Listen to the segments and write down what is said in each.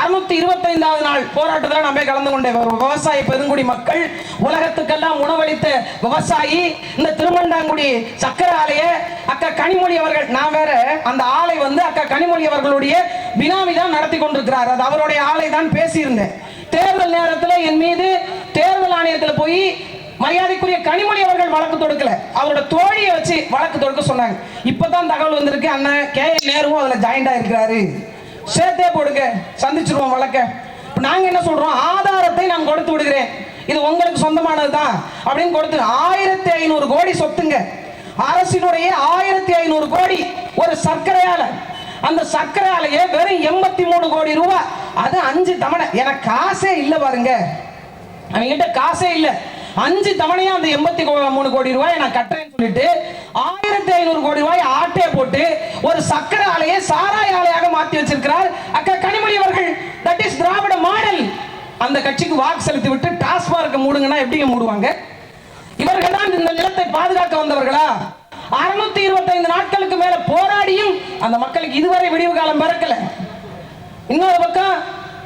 அறுநூத்தி இருபத்தைந்தாவது நாள் போராட்டத்தில் நம்ம கலந்து கொண்ட விவசாய பெருங்குடி மக்கள் உலகத்துக்கெல்லாம் உணவளித்த விவசாயி இந்த திருமண்டாங்குடி சக்கர ஆலைய அக்கா கனிமொழி அவர்கள் நான் வேற அந்த ஆலை வந்து அக்கா கனிமொழி அவர்களுடைய பினாமி தான் நடத்தி கொண்டிருக்கிறார். அது அவருடைய ஆலை தான் பேசியிருந்தேன். தேர்தல் நேரத்தில் என் மீது தேர்தல் ஆணையத்தில் போய் மரியாதைக்குரிய கனிமொழி அவர்கள் வழக்கு தொடுக்கல. அவரோட தோழியை வச்சு வழக்கு தொடுக்க சொன்னாங்க. இப்பதான் தகவல் வந்திருக்கு. அண்ணன் கே என் நேருவும் அதுல ஜாயிண்ட் ஆயிருக்கிறாரு. சேர்த்தே போடுங்க. சந்திச்சிருவோம் வழக்க. நாங்கள் நாங்க என்ன சொல்றோம்? ஆதாரத்தை நான் கொடுத்து விடுகிறேன். இது உங்களுக்கு சொந்தமானது தான் அப்படின்னு கொடுத்து ஆயிரத்தி ஐநூறு கோடி சொத்துங்க. அரசினுடைய ஆயிரத்தி ஐநூறு கோடி ஒரு சர்க்கரையால. அந்த சர்க்கரை ஆலையே வெறும் எண்பத்தி மூணு கோடி ரூபாய் அது அஞ்சு தவணை. எனக்கு காசே இல்லை பாருங்க. அவங்ககிட்ட காசே இல்லை. அஞ்சு தவணையா அந்த எண்பத்தி மூணு கோடி ரூபாய் நான் கட்டுறேன்னு சொல்லிட்டு ஆயிரத்தி ஐநூறு கோடி ரூபாய் ஆட்டே போட்டு ஒரு சக்கரை ஆலையை சாராய ஆலையாக மாத்தி வச்சிருக்கிறார். அக்கா கனிமொழி அவர்கள் தட் இஸ் திராவிட மாடல். அந்த கட்சிக்கு வாக்கு செலுத்தி விட்டு டாஸ்மார்க் மூடுங்கன்னா எப்படிங்க மூடுவாங்க? இவர்கள் தான் இந்த நிலத்தை பாதுகாக்க வந்தவர்களா? அறுநூத்தி இருபத்தைந்து நாட்களுக்கு மேல போராடியும் அந்த மக்களுக்கு இதுவரை விடிவு காலம் பிறக்கல. இன்னொரு பக்கம்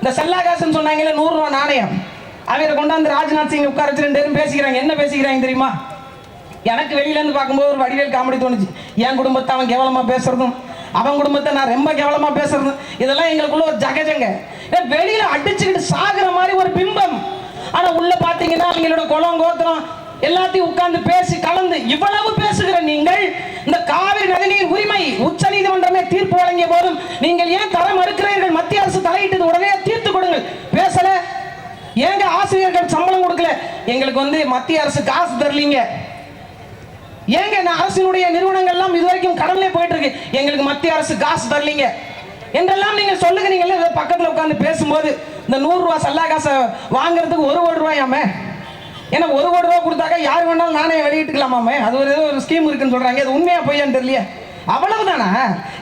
இந்த செல்லாகாசன் சொன்னாங்கல்ல நூறு ரூபாய் நாணயம். அவரை கொண்டாந்து ராஜ்நாத் சிங் உட்கார வச்சு ரெண்டு பேரும் பேசிக்கிறாங்க. என்ன பேசிக்கிறாங்க தெரியுமா? எனக்கு வெளியிலேருந்து பார்க்கும்போது ஒரு வடிவேல் காமெடி தோணுச்சு. என் குடும்பத்தை அவன் கேவலமாக பேசுறதும் அவன் குடும்பத்தை நான் ரொம்ப கேவலமாக பேசுறதும் இதெல்லாம் எங்களுக்குள்ள ஒரு ஜகஜங்க. ஏன் வெளியில அடிச்சுக்கிட்டு சாகுற மாதிரி ஒரு பிம்பம். ஆனால் உள்ள பார்த்தீங்கன்னா அவங்களோட குளம் கோத்திரம் எல்லாத்தையும் உட்கார்ந்து பேசி கலந்து இவ்வளவு பேசுகிற நீங்கள் இந்த காவிரி நதிநீர் உரிமை உச்ச நீதிமன்றமே தீர்ப்பு வழங்கிய போதும் நீங்கள் ஏன் தர மறுக்கிறீர்கள்? மத்திய அரசு தலையிட்டது உடனே தீர்த்து கொடுங்கள். பேசல. ஏங்க ஆசிரியர்கள் சம்பளம் கொடுக்கல? எங்களுக்கு வந்து மத்திய அரசு காசு தரலீங்க. ஏங்க இந்த அரசினுடைய நிறுவனங்கள் எல்லாம் இதுவரைக்கும் கடல்லே போயிட்டு இருக்கு எங்களுக்கு மத்திய அரசு காசு தரலீங்க. என்றெல்லாம் நீங்க சொல்லுகிறீங்கல்ல இதை பக்கத்துல உட்காந்து பேசும்போது இந்த நூறு ரூபாய் சல்லா காசை வாங்குறதுக்கு ஒரு கோடி ரூபாயாமே ஏன்னா ஒரு கோடி ரூபாய் கொடுத்தாக்கா யார் வேணாலும் நானே வெளியிட்டுக்கலாமாமே? அது ஒரு ஏதோ ஒரு ஸ்கீம் இருக்குன்னு சொல்றாங்க. அது உண்மையா பொய்யான்னு தெரியலையே. அவ்வளவுதானா?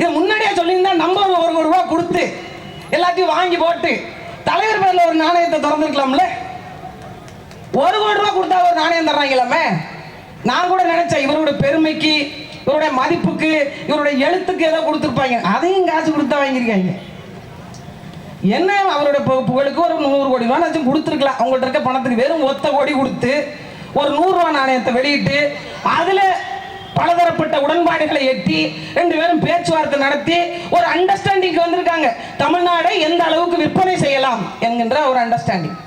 இது முன்னாடியே சொல்லியிருந்தா நம்ம ஒரு கோடி ரூபாய் கொடுத்து எல்லாத்தையும் வாங்கி போட்டு தலைவர் பேரில் ஒரு நாணயத்தை திறந்துருக்கலாம்ல? ஒரு கோடி ரூபாய் கொடுத்தா ஒரு நாணயம் தர்றாங்களாமே? நான் கூட நினைச்சேன் இவரோட பெருமைக்கு இவருடைய மதிப்புக்கு இவருடைய எழுத்துக்கு ஏதோ கொடுத்துருப்பாங்க. அதையும் காசு கொடுத்தா வாங்கியிருக்காங்க. என்ன அவருடைய புகழுக்கு ஒரு நூறு கோடி ரூபா லட்சம் கொடுத்துருக்கலாம். அவங்கள்ட்ட இருக்க பணத்துக்கு வெறும் ஒத்த கோடி கொடுத்து ஒரு நூறுரூவா நாணயத்தை வெளியிட்டு அதில் பலதரப்பட்ட உடன்பாடுகளை எட்டி ரெண்டு பேரும் பேச்சுவார்த்தை நடத்தி ஒரு அண்டர்ஸ்டாண்டிங் வந்திருக்காங்க. தமிழ்நாடை எந்த அளவுக்கு விற்பனை செய்யலாம் என்கின்ற ஒரு அண்டர்ஸ்டாண்டிங்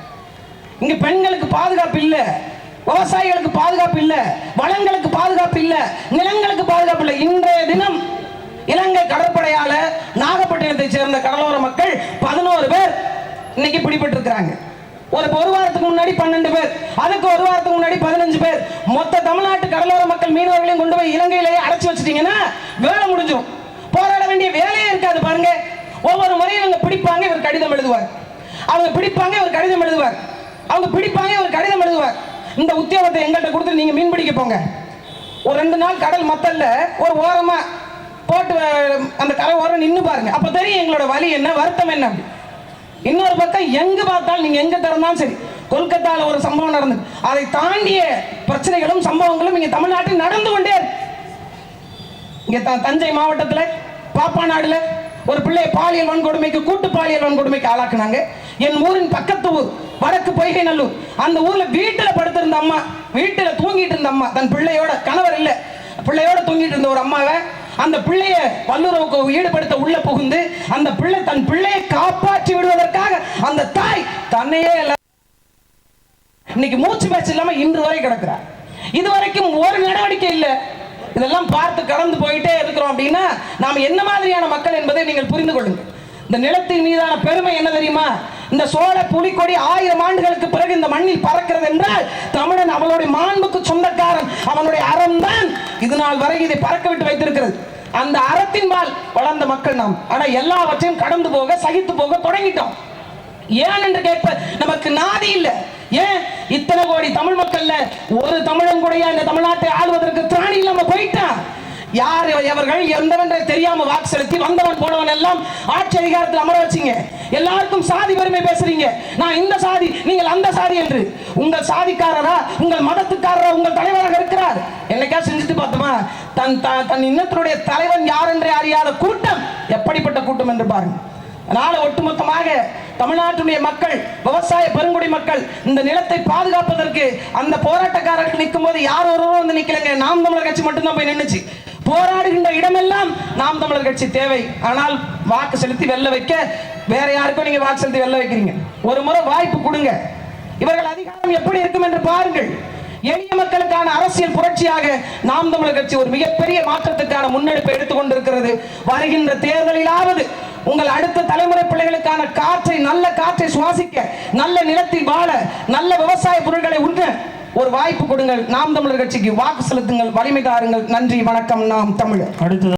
இங்கே பெண்களுக்கு பாதுகாப்பு இல்லை. விவசாயிகளுக்கு பாதுகாப்பு இல்லை வளங்களுக்கு பாதுகாப்பு இல்லை நிலங்களுக்கு பாதுகாப்பு இல்லை. இன்றைய தினம் இலங்கை கடற்படையால நாகப்பட்டினத்தை சேர்ந்த கடலோர மக்கள் பதினோரு பேர் இன்னைக்கு பிடிபட்டிருக்கிறாங்க. ஒரு ஒரு வாரத்துக்கு முன்னாடி பன்னெண்டு பேர் அதுக்கு ஒரு வாரத்துக்கு முன்னாடி பதினஞ்சு பேர். மொத்த தமிழ்நாட்டு கடலோர மக்கள் மீனவர்களையும் கொண்டு போய் இலங்கையிலேயே அடைச்சு வச்சிட்டீங்கன்னா வேலை முடிஞ்சிடும் போராட வேண்டிய வேலையே இருக்காது பாருங்க. ஒவ்வொரு முறையும் இவங்க பிடிப்பாங்க இவர் கடிதம் எழுதுவார். அவங்க பிடிப்பாங்க இவர் கடிதம் எழுதுவார். அவங்க பிடிப்பாங்க இவர் கடிதம் எழுதுவார். இந்த உத்தியோகத்தை எங்கள்கிட்ட கொடுத்து நீங்க மீன் பிடிக்க போங்க. ஒரு ரெண்டு நாள் கடல் மத்தல்ல ஒரு ஓரமா போட்டு அந்த கரை ஓரம் நின்று பாருங்க. அப்ப தெரியும் எங்களோட வலி என்ன வருத்தம் என்ன அப்படி. இன்னொரு பக்கம் எங்க பார்த்தாலும் நீங்க எங்க திறந்தாலும் சரி கொல்கத்தால ஒரு சம்பவம் நடந்தது. அதை தாண்டிய பிரச்சனைகளும் சம்பவங்களும் இங்க தமிழ்நாட்டில் நடந்து கொண்டே இங்கே இங்க தஞ்சை மாவட்டத்தில் பாப்பாநாடுல ஒரு பிள்ளை பாலியல் வன்கொடுமைக்கு கூட்டு பாலியல் வன்கொடுமைக்கு ஆளாக்குனாங்க. என் ஊரின் பக்கத்து ஊர் வடக்கு பொய்கை நல்லூர் அந்த ஊர்ல வீட்டுல படுத்திருந்த அம்மா வீட்டுல தூங்கிட்டு இருந்த அம்மா. தன் பிள்ளையோட கணவர் இல்ல. பிள்ளையோட தூங்கிட்டு இருந்த ஒரு அம்மாவை அந்த பிள்ளைய வல்லுறவுக்கு ஈடுபடுத்த உள்ள புகுந்து அந்த பிள்ளை தன் பிள்ளையை காப்பாற்றி விடுவதற்காக அந்த தாய் தன்னையே இன்னைக்கு மூச்சு பேச்சு இல்லாம இன்று வரை கிடக்கிறார் இதுவரைக்கும் ஒரு நடவடிக்கை இல்ல. இதெல்லாம் பார்த்து கடந்து போயிட்டே இருக்கிறோம் அப்படின்னா நாம் என்ன மாதிரியான மக்கள் என்பதை நீங்கள் புரிந்து கொள்ளுங்கள். இந்த நிலத்தின் மீதான பெருமை என்ன தெரியுமா? இந்த சோழ புலிக்கொடி ஆயிரம் ஆண்டுகளுக்கு பிறகு இந்த மண்ணில் பறக்கிறது என்றால் தமிழன் அவனுடைய மாண்புக்கு சொந்தக்காரன் அவனுடைய அறம் தான். இது நாள் வரை இதை பறக்க விட்டு வைத்திருக்கிறது. அந்த அறத்தின்பால் வளர்ந்த மக்கள் நாம். ஆனா எல்லாவற்றையும் கடந்து போக சகித்து போக தொடங்கிட்டோம். ஏன் என்று கேட்ப நமக்கு நாதி இல்லை. ஏன்? இத்தனை கோடி தமிழ் மக்கள்ல ஒரு தமிழன் கூட இந்த தமிழ்நாட்டை ஆளுவதற்கு திராணி இல்லாம போயிட்டான் யார் எவர்கள்? எந்தவென்ற தெரியாம வாக்கு செலுத்தி வந்தவன் போனவன் எல்லாம் ஆட்சி அதிகாரத்தில் அமர வச்சீங்க. எல்லாருக்கும் சாதி பெருமை பேசுறீங்க. நான் இந்த சாதி நீங்கள் அந்த சாதி என்று. உங்கள் சாதிக்காரரா உங்கள் மதத்துக்காரரா உங்கள் தலைவராக இருக்கிறார். என்னைக்கா செஞ்சுட்டு பார்த்தோமா? தன் தன் இன்னத்தினுடைய தலைவன் யார் என்று அறியாத கூட்டம். எப்படிப்பட்ட கூட்டம் என்று பாருங்க. அதனால ஒட்டுமொத்தமாக தமிழ்நாட்டுடைய மக்கள் விவசாய பெருங்குடி மக்கள் இந்த நிலத்தை பாதுகாப்பதற்கு அந்த போராட்டக்காரர்கள் நிற்கும் போது யார் ஒருவரும் வந்து நிக்கலங்க? நாம் தமிழர் கட்சி மட்டும்தான் போய் நின்னுச்சு. போராடுகின்ற இடமெல்லாம் நாம் தமிழர் கட்சி தேவை. ஆனால் வாக்கு செலுத்தி வெல்ல வைக்க வேற யாருக்கும் நீங்க வாக்கு செலுத்தி வெல்ல வைக்கிறீங்க. ஒரு முறை வாய்ப்பு கொடுங்க. இவர்கள் அதிகாரம் எப்படி இருக்கும் என்று பாருங்கள். எளிய மக்களுக்கான அரசியல் புரட்சியாக நாம் தமிழர் கட்சி ஒரு மிகப்பெரிய மாற்றத்துக்கான முன்னெடுப்பை எடுத்துக்கொண்டிருக்கிறது வருகின்ற தேர்தலிலாவது உங்கள் அடுத்த தலைமுறை பிள்ளைகளுக்கான காற்றை நல்ல காற்றை சுவாசிக்க நல்ல நிலத்தில் வாழ நல்ல விவசாய பொருட்களை உண்ண ஒரு வாய்ப்பு கொடுங்கள். நாம் தமிழர் கட்சிக்கு வாக்கு செலுத்துங்கள். வலிமை தாருங்கள். நன்றி வணக்கம். நாம் தமிழர். அடுத்தது